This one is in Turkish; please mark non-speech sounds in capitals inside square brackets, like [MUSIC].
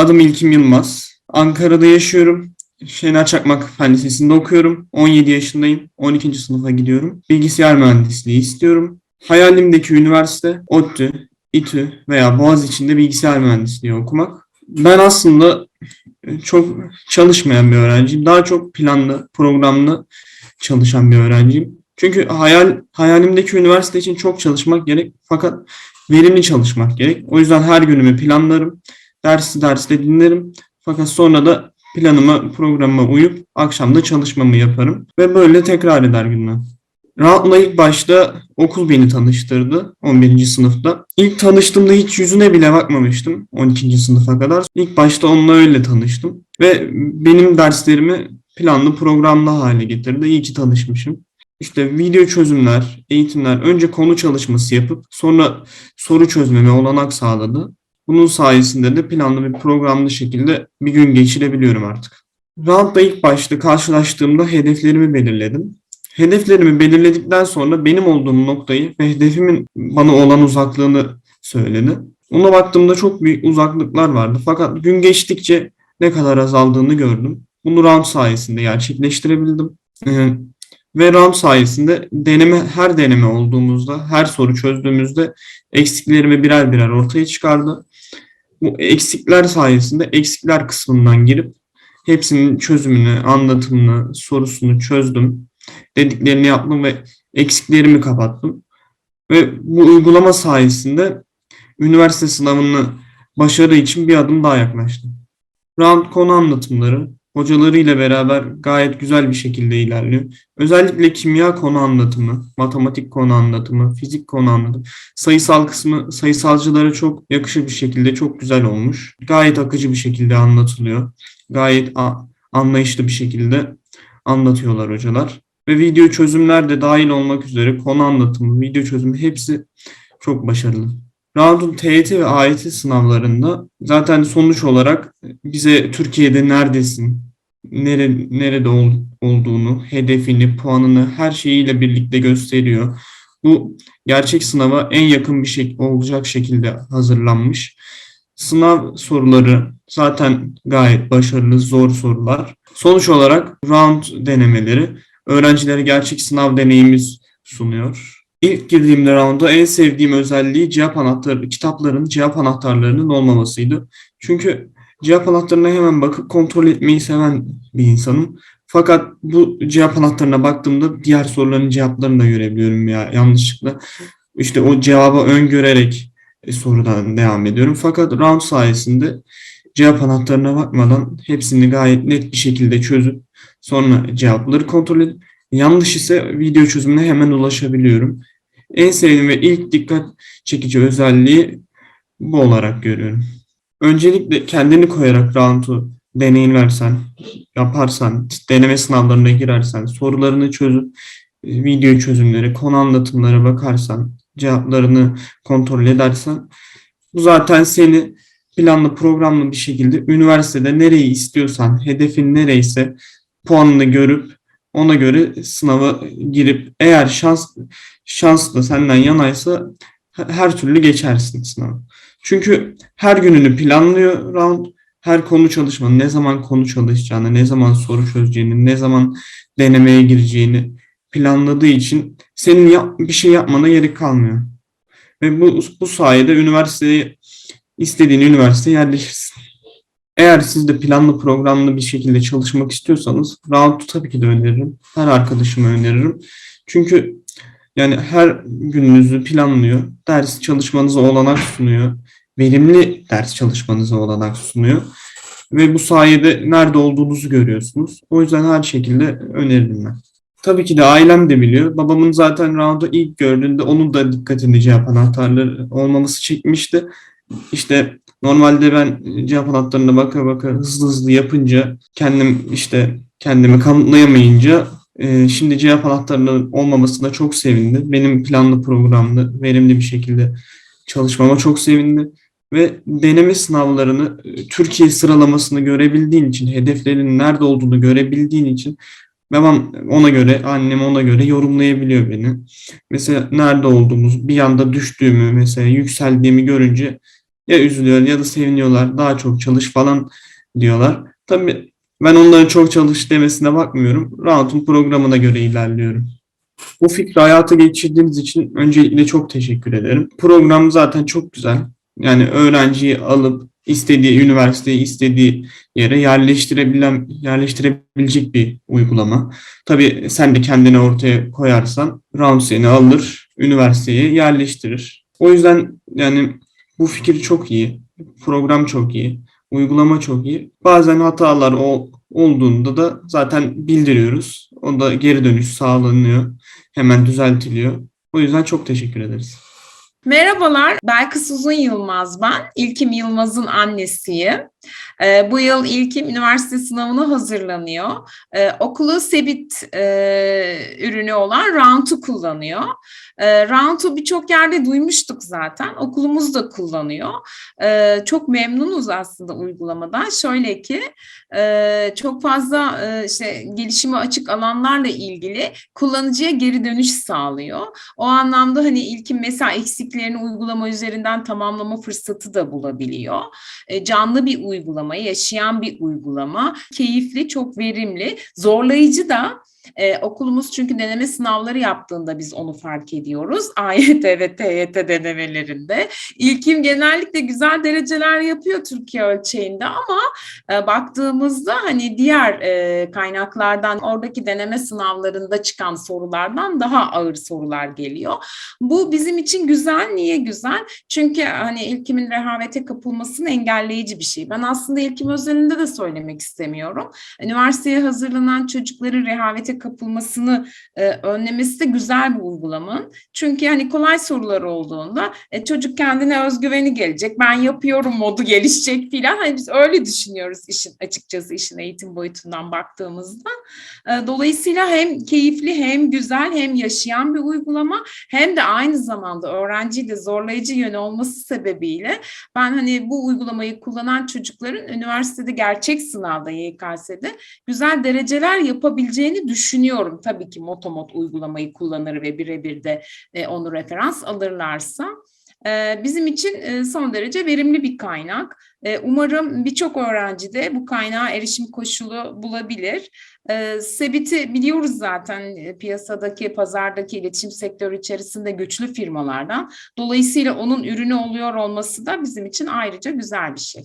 Adım İlkim Yılmaz. Ankara'da yaşıyorum. Şener Çakmak Fen Lisesi'nde okuyorum. 17 yaşındayım. 12. sınıfa gidiyorum. Bilgisayar mühendisliği istiyorum. Hayalimdeki üniversite ODTÜ, İTÜ veya Boğaziçi'nde bilgisayar mühendisliği okumak. Ben aslında çok çalışmayan bir öğrenciyim. Daha çok planlı, programlı çalışan bir öğrenciyim. Çünkü hayal hayalimdeki üniversite için çok çalışmak gerek fakat verimli çalışmak gerek. O yüzden her günümü planlarım. Dersi derste dinlerim. Fakat sonra da planıma, programıma uyup akşamda çalışmamı yaparım. Ve böyle tekrar eder günler. Rahat'la ilk başta okul beni tanıştırdı 11. sınıfta. İlk tanıştığımda hiç yüzüne bile bakmamıştım 12. sınıfa kadar. İlk başta onunla öyle tanıştım. Ve benim derslerimi planlı programlı hale getirdi. İyi ki tanışmışım. İşte video çözümler, eğitimler önce konu çalışması yapıp sonra soru çözmeme olanak sağladı. Bunun sayesinde de planlı bir programlı şekilde bir gün geçirebiliyorum artık. Round'da ilk başta karşılaştığımda hedeflerimi belirledim. Hedeflerimi belirledikten sonra benim olduğum noktayı ve hedefimin bana olan uzaklığını söyledi. Ona baktığımda çok büyük uzaklıklar vardı. Fakat gün geçtikçe ne kadar azaldığını gördüm. Bunu round sayesinde gerçekleştirebildim. Ee, ve RAM sayesinde deneme her deneme olduğumuzda, her soru çözdüğümüzde eksiklerimi birer birer ortaya çıkardı. Bu eksikler sayesinde eksikler kısmından girip hepsinin çözümünü, anlatımını, sorusunu çözdüm. Dediklerini yaptım ve eksiklerimi kapattım. Ve bu uygulama sayesinde üniversite sınavını başarı için bir adım daha yaklaştım. Round konu anlatımları, hocalarıyla beraber gayet güzel bir şekilde ilerliyor. Özellikle kimya konu anlatımı, matematik konu anlatımı, fizik konu anlatımı, sayısal kısmı sayısalcılara çok yakışır bir şekilde çok güzel olmuş. Gayet akıcı bir şekilde anlatılıyor. Gayet anlayışlı bir şekilde anlatıyorlar hocalar. Ve video çözümler de dahil olmak üzere konu anlatımı, video çözümü hepsi çok başarılı. Round'un TYT ve AYT sınavlarında zaten sonuç olarak bize Türkiye'de neredesin, nere, nerede ol, olduğunu, hedefini, puanını her şeyiyle birlikte gösteriyor. Bu gerçek sınava en yakın bir şey olacak şekilde hazırlanmış. Sınav soruları zaten gayet başarılı, zor sorular. Sonuç olarak round denemeleri öğrencilere gerçek sınav deneyimiz sunuyor. İlk girdiğimde rounda en sevdiğim özelliği cevap anahtarı, kitapların cevap anahtarlarının olmamasıydı. Çünkü cevap anahtarına hemen bakıp kontrol etmeyi seven bir insanım. Fakat bu cevap anahtarına baktığımda diğer soruların cevaplarını da görebiliyorum ya yanlışlıkla. İşte o cevabı öngörerek e, sorudan devam ediyorum. Fakat round sayesinde cevap anahtarına bakmadan hepsini gayet net bir şekilde çözüp sonra cevapları kontrol edip yanlış ise video çözümüne hemen ulaşabiliyorum. En sevdiğim ve ilk dikkat çekici özelliği bu olarak görüyorum. Öncelikle kendini koyarak round'u deneyimlersen, yaparsan, deneme sınavlarına girersen, sorularını çözüp video çözümleri, konu anlatımlara bakarsan, cevaplarını kontrol edersen bu zaten seni planlı programlı bir şekilde üniversitede nereyi istiyorsan, hedefin nereyse puanını görüp ona göre sınava girip eğer şans şans da senden yanaysa her türlü geçersin sınavı. Çünkü her gününü planlıyor round. Her konu çalışmanı, ne zaman konu çalışacağını, ne zaman soru çözeceğini, ne zaman denemeye gireceğini planladığı için senin yap, bir şey yapmana gerek kalmıyor. Ve bu, bu sayede üniversiteye istediğin üniversiteye yerleşirsin. Eğer siz de planlı programlı bir şekilde çalışmak istiyorsanız Round'u tabii ki de öneririm. Her arkadaşıma öneririm. Çünkü yani her gününüzü planlıyor. Ders çalışmanıza olanak sunuyor. Verimli ders çalışmanıza olanak sunuyor. Ve bu sayede nerede olduğunuzu görüyorsunuz. O yüzden her şekilde öneririm ben. Tabii ki de ailem de biliyor. Babamın zaten round'u ilk gördüğünde onun da dikkatini cevap anahtarları olmaması çekmişti. İşte normalde ben cevap anahtarına baka baka hızlı hızlı yapınca kendim işte kendimi kanıtlayamayınca e, şimdi cevap anahtarının olmamasına çok sevindi. Benim planlı programlı, verimli bir şekilde çalışmama çok sevindi. Ve deneme sınavlarını, e, Türkiye sıralamasını görebildiğin için, hedeflerinin nerede olduğunu görebildiğin için babam ona göre, annem ona göre yorumlayabiliyor beni. Mesela nerede olduğumuz, bir anda düştüğümü, mesela yükseldiğimi görünce ya üzülüyor ya da seviniyorlar. Daha çok çalış falan diyorlar. Tabii ben onların çok çalış demesine bakmıyorum. Round'un programına göre ilerliyorum. Bu fikri hayata geçirdiğiniz için öncelikle çok teşekkür ederim. Program zaten çok güzel. Yani öğrenciyi alıp istediği üniversiteye, istediği yere yerleştirebilen, yerleştirebilecek bir uygulama. Tabii sen de kendini ortaya koyarsan Round seni alır, üniversiteye yerleştirir. O yüzden yani bu fikir çok iyi, program çok iyi, uygulama çok iyi. Bazen hatalar o, olduğunda da zaten bildiriyoruz. O da geri dönüş sağlanıyor, hemen düzeltiliyor. O yüzden çok teşekkür ederiz. Merhabalar, Belkıs Uzun Yılmaz ben. İlkim Yılmaz'ın annesiyim. Ee, bu yıl İlkim üniversite sınavına hazırlanıyor. Ee, okulu Sebit e, ürünü olan Round'u kullanıyor. Ee, Round'u birçok yerde duymuştuk zaten. Okulumuz da kullanıyor. Ee, çok memnunuz aslında uygulamadan. Şöyle ki e, çok fazla e, işte gelişime açık alanlarla ilgili kullanıcıya geri dönüş sağlıyor. O anlamda hani ilkin mesela eksiklerini uygulama üzerinden tamamlama fırsatı da bulabiliyor. E, canlı bir uygulama, yaşayan bir uygulama, keyifli, çok verimli, zorlayıcı da. Ee, okulumuz çünkü deneme sınavları yaptığında biz onu fark ediyoruz. [LAUGHS] AYT ve TYT denemelerinde. İlkim genellikle güzel dereceler yapıyor Türkiye ölçeğinde ama e, baktığımızda hani diğer e, kaynaklardan oradaki deneme sınavlarında çıkan sorulardan daha ağır sorular geliyor. Bu bizim için güzel. Niye güzel? Çünkü hani ilkimin rehavete kapılmasını engelleyici bir şey. Ben aslında ilkim özelinde de söylemek istemiyorum. Üniversiteye hazırlanan çocukların rehavete kapılmasını e, önlemesi de güzel bir uygulamanın. Çünkü hani kolay sorular olduğunda e, çocuk kendine özgüveni gelecek. Ben yapıyorum modu gelişecek filan. Hani biz öyle düşünüyoruz işin açıkçası işin eğitim boyutundan baktığımızda. E, dolayısıyla hem keyifli hem güzel hem yaşayan bir uygulama hem de aynı zamanda öğrenciyi de zorlayıcı yönü olması sebebiyle ben hani bu uygulamayı kullanan çocukların üniversitede gerçek sınavda YKS'de güzel dereceler yapabileceğini düşünüyorum. Tabii ki Motomot uygulamayı kullanır ve birebir de e, onu referans alırlarsa. E, bizim için e, son derece verimli bir kaynak. E, umarım birçok öğrenci de bu kaynağa erişim koşulu bulabilir. Sebit'i biliyoruz zaten piyasadaki, pazardaki iletişim sektörü içerisinde güçlü firmalardan. Dolayısıyla onun ürünü oluyor olması da bizim için ayrıca güzel bir şey.